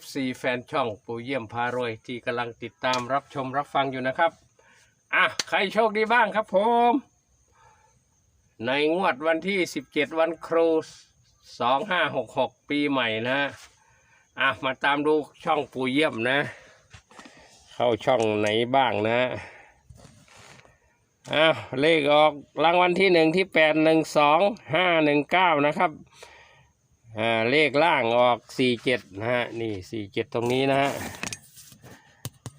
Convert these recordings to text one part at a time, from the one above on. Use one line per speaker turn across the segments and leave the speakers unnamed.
FC แฟนช่องปู่เยี่ยมพารวย ที่กำลังติดตามรับชมรับฟังอยู่นะครับ อะ ใครโชคดีบ้างครับผม ในงวดวันที่ 17 วันครู 2566 ปีใหม่นะอะ มาตามดูช่องปู่เยี่ยมนะ เข้าช่องไหนบ้างนะอ้าวเลขออกรางวัลที่หนึ่งที่แปดหนึ่งสองห้าหนึ่งเก้านะครับ อ่าเลขล่างออกสี่เจ็ดนะฮะนี่สี่เจ็ดตรงนี้นะฮะ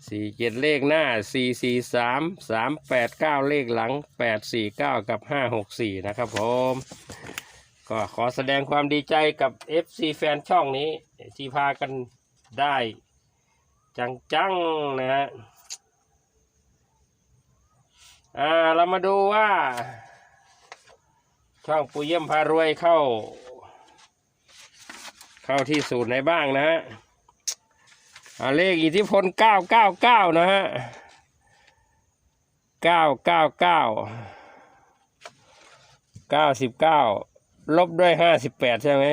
สี่เจ็ดเลขหน้าสี่สี่สามสามแปดเก้าเลขหลังแปดสี่เก้ากับห้าหกสี่นะครับผมก็ขอแสดงความดีใจกับ FC แฟนช่องนี้ ที่พากันได้ จังๆนะฮะอ่าเรามาดูว่า ช่องปุยเยี่ยมพารวยเข้า เข้าที่สูตรไหนบ้างนะฮะเลขอิทธิพลเก้าเก้าเก้านะฮะเก้าเก้าเก้าเก้าสิบเก้าลบด้วยห้าสิบแปดใช่ไหม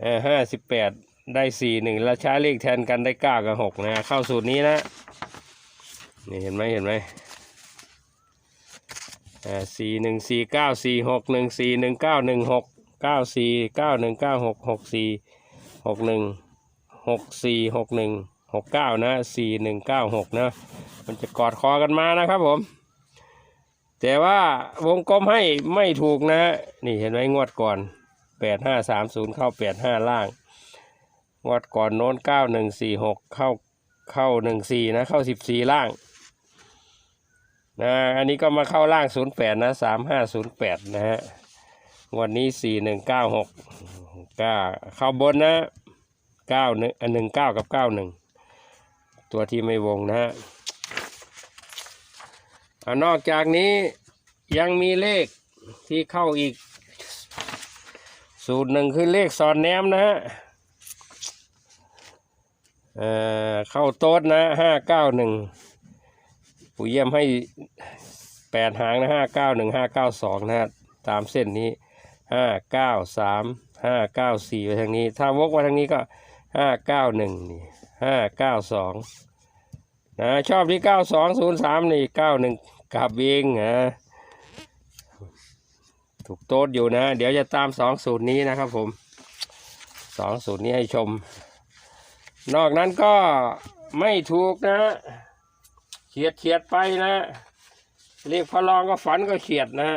เออห้าสิบแปดได้สี่หนึ่งแล้วใช้เลขแทนกันได้เก้ากับหกนะเข้าสูตรนี้นะนี่เห็นไหมเห็นไหมอ่าสี่หนึ่งสี่เก้าสี่หกหนึ่งสี่หนึ่งเก้าหนึ่งหก เก้าสี่เก้าหนึ่งเก้าหกหกสี่หกหนึ่งหกสี่หกหนึ่งหกเก้านะสี่หนึ่งเก้าหกนะ มันจะกอดคอกันมานะครับผม แต่ว่าวงกลมให้ไม่ถูกนะ นี่เห็นไหมงวดก่อนแปดห้าสามศูนย์เข้าแปดห้าล่าง งวดก่อนโน้นเก้าหนึ่งสี่หกเข้าเข้าหนึ่งสี่นะ เข้าสิบสี่ล่างนะอันนี้ก็มาเข้าล่างศูนย์แปดนะสามห้าศูนย์แปดนะฮะ วันนี้สี่หนึ่งเก้าหกก้าเข้าบนนะเก้าหนึ่งอันหนึ่งเก้ากับเก้าหนึ่งตัวที่ไม่วงนะฮะนอกจากนี้ยังมีเลขที่เข้าอีก สูตรหนึ่งคือเลขสอนแนมนะฮะเอ่อเข้าโต๊ดนะห้าเก้าหนึ่งปู่เยี่ยมให้แปดหางนะห้าเก้าหนึ่งห้าเก้าสองนะฮะตามเส้นนี้ ห้าเก้าสามห้าเก้าสี่ไปทางนี้ ถ้าวกมาทางนี้ก็ห้าเก้าหนึ่งนี่ห้าเก้าสองนะชอบที่เก้าสองศูนย์สามนี่เก้าหนึ่งกลับเองนะถูกโต๊ดอยู่นะ เดี๋ยวจะตามสองสูตรนี้นะครับผมสองสูตรนี้ให้ชม นอกนั้นก็ไม่ถูกนะเฉียดเฉียดไปนะเรียกพลองก็ฝันก็เฉียดนะ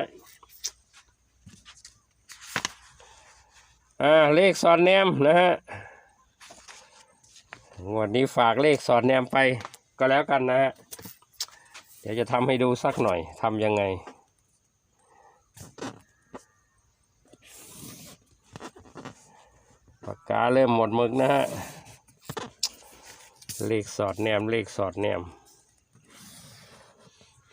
อ่าเลขสอนแนมนะฮะงวดนี้ฝากเลขสอนแนมไปก็แล้วกันนะฮะเดี๋ยวจะทำให้ดูสักหน่อยทำยังไงปากกาเริ่มหมดมึกนะฮะ เลขสอดแนม เลขสอดแนม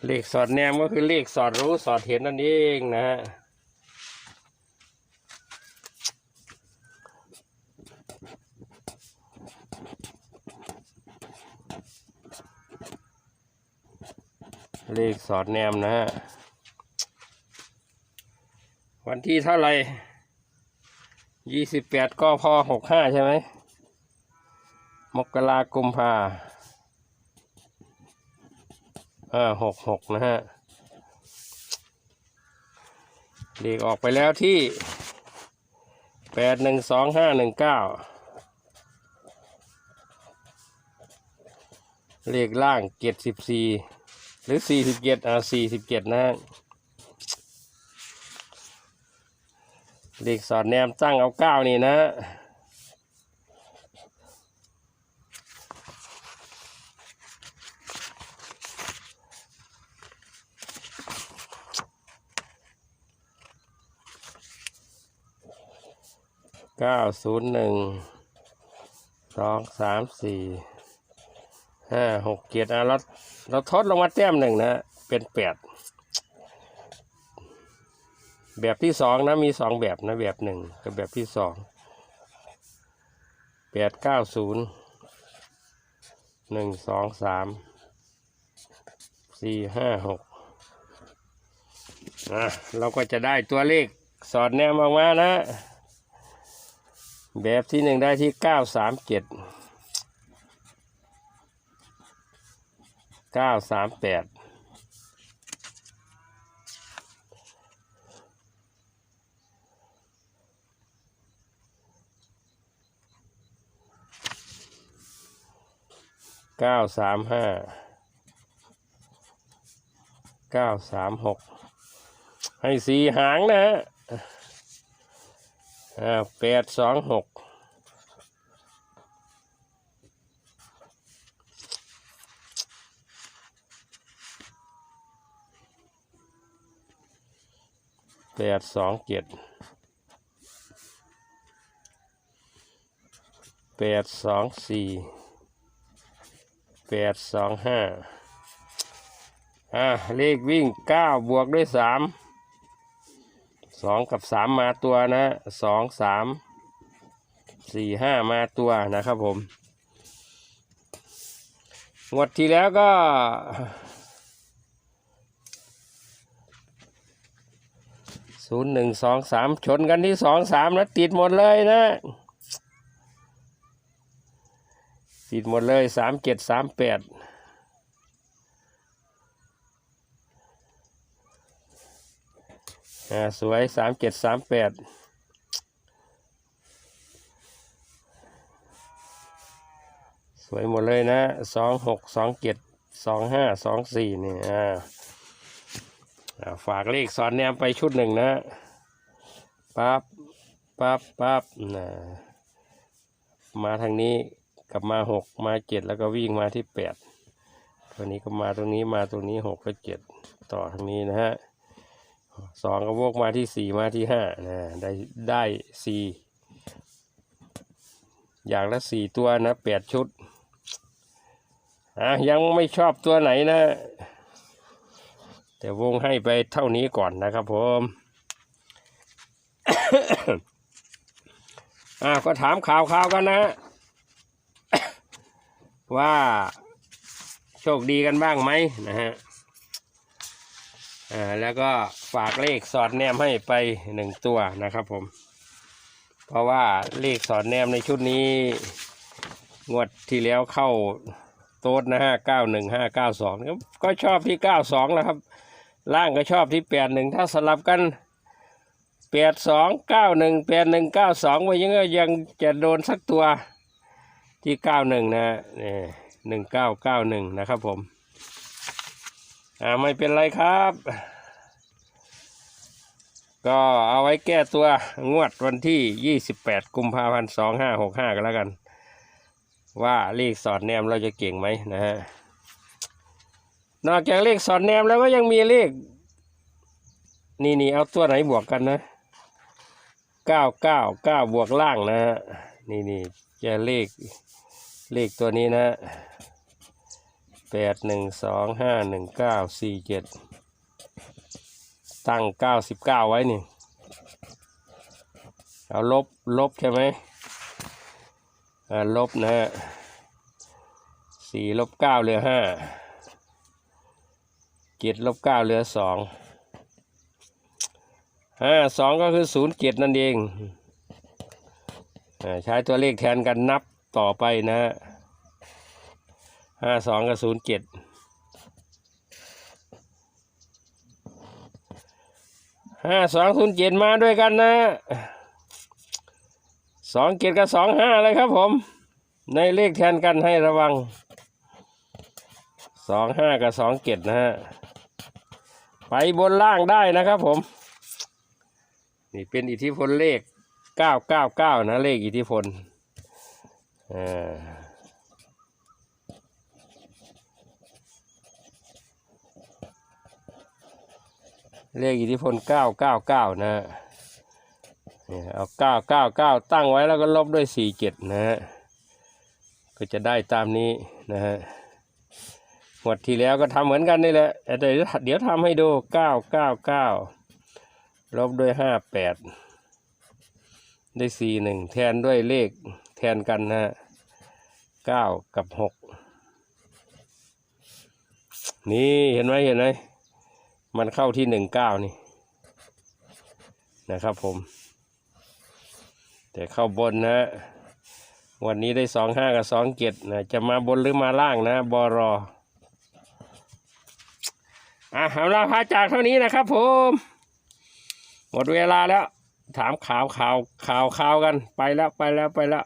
เลขสอดแนมก็คือเลขสอดรู้สอดเห็นนั่นเองนะฮะ เลขสอดแนมนะฮะ วันที่เท่าไหร่ยี่สิบแปดก็พอหกห้าใช่ไหม มกรากุมภาอ่าหกหกนะฮะ เลขออกไปแล้วที่แปดหนึ่งสองห้าหนึ่งเก้าเลขล่างเจ็ดสิบสี่ หรือสี่สิบเจ็ดอ่าสี่สิบเจ็ดนะฮะเลขสอดแนมตั้งเอาเก้านี่นะเก้าศูนย์หนึ่งสองสามสี่ ห้าหกเจ็ดอะเราเราทดลงมาแต้มหนึ่งนะเป็นแปดแบบที่สองนะมีสองแบบนะแบบหนึ่งกับแบบที่สองแปดเก้าศูนย์หนึ่งสองสามสี่ห้าหกอะเราก็จะได้ตัวเลขสอดแนมออกมานะ แบบที่หนึ่งได้ที่เก้าสามเจ็ด เก้าสามแปดเก้าสามห้าเก้าสามหกให้สีหางนะฮะอ่าแปดสองหก แปดสองเจ็ดแปดสองสี่แปดสองห้าอ่าเลขวิ่งเก้าบวกด้วยสามสองกับสามมาตัวนะสองสามสี่ห้ามาตัวนะครับผม งวดที่แล้วก็ ศูนย์หนึ่งสองสามชนกันที่สองสามนะติดหมดเลยนะ ติดหมดเลยสามเจ็ดสามแปดอ่าสวยสามเจ็ดสามแปดสวยหมดเลยนะสองหกสองเจ็ดสองห้าสองสี่นี่อ่า ฝากเลขสอนแนมไปชุดหนึ่งนะปั๊บปั๊บปั๊บนะมาทางนี้กลับมาหกมาเจ็ดแล้วก็วิ่งมาที่แปดตัวนี้ก็มาตรงนี้มาตรงนี้หกก็เจ็ดต่อทางนี้นะฮะสองก็วกมาที่สี่มาที่ห้านะได้ได้สี่อย่างละสี่ตัวนะแปดชุดอะยังไม่ชอบตัวไหนนะ แต่วงให้ไปเท่านี้ก่อนนะครับผมอะก็ถามข่าวข่าวกันนะ ว่าโชคดีกันบ้างไหมนะฮะอ่าแล้วก็ฝากเลขสอดแนมให้ไปหนึ่งตัวนะครับผม เพราะว่าเลขสอดแนมในชุดนี้ งวดที่แล้วเข้า โต๊ดนะฮะเก้าหนึ่งห้าเก้าสองก็ชอบที่เก้าสองนะครับ ล่างก็ชอบที่แปดหนึ่งถ้าสลับกันแปดสองเก้าหนึ่งแปดหนึ่งเก้าสองไว้ยังก็ยังจะโดนสักตัวที่เก้าหนึ่งนะนี่หนึ่งเก้าเก้าหนึ่งนะครับผมอ่าไม่เป็นไรครับ ก็เอาไว้แก้ตัวงวดวันที่28กุมภาพันธ์2565กันแล้วกัน ว่าเลขสอดแนมเราจะเก่งไหมนะฮะนอกจากเลขสอดแนมแล้วก็ยังมีเลข นี่นี่เอาตัวไหนบวกกันนะ999บวกล่างนะฮะนี่นี่จะเลขเลขตัวนี้นะแปดหนึ่งสองห้าหนึ่งเก้าสี่เจ็ดตั้งเก้าสิบเก้าไว้นี่เอาลบลบใช่ไหม ลบนะฮะสี่ลบเก้าเหลือห้าเจ็ดลบเก้าเหลือสองห้าสองก็คือศูนย์เจ็ดนั่นเองอใช้ตัวเลขแทนกันนับต่อไปนะฮะห้าสองกับศูนย์เจ็ดห้าสองศูนย์เจ็ดมาด้วยกันนะ สองเจ็ดกับสองห้าเลยครับผม ในเลขแทนกันให้ระวังสองห้ากับสองเจ็ดนะฮะไปบนล่างได้นะครับผม นี่เป็นอิทธิพลเลขเก้าเก้าเก้านะเลขอิทธิพลอ่าเลขอิทธิพลเก้าเก้าเก้านะฮะ นี่เอาเก้าเก้าเก้าตั้งไว้แล้วก็ลบด้วยสี่เจ็ดนะฮะก็จะได้ตามนี้นะฮะหมดที่แล้วก็ทำเหมือนกันนี่แหละแต่เดี๋ยวทำให้ดูเก้าเก้าเก้าลบด้วยห้าแปดได้สี่หนึ่งแทนด้วยเลขแทนกันนะฮะเก้ากับหกนี่เห็นไหมเห็นไหมมันเข้าที่หนึ่งเก้านี่นะครับผม แต่เข้าบนนะวันนี้ได้สองห้ากับสองเจ็ดนะจะมาบนหรือมาล่างนะบอรออะเอาลาพาจากเท่านี้นะครับผมหมดเวลาแล้ว ถามข่าวข่าวข่าวข่าวกันไปแล้วไปแล้วไปแล้ว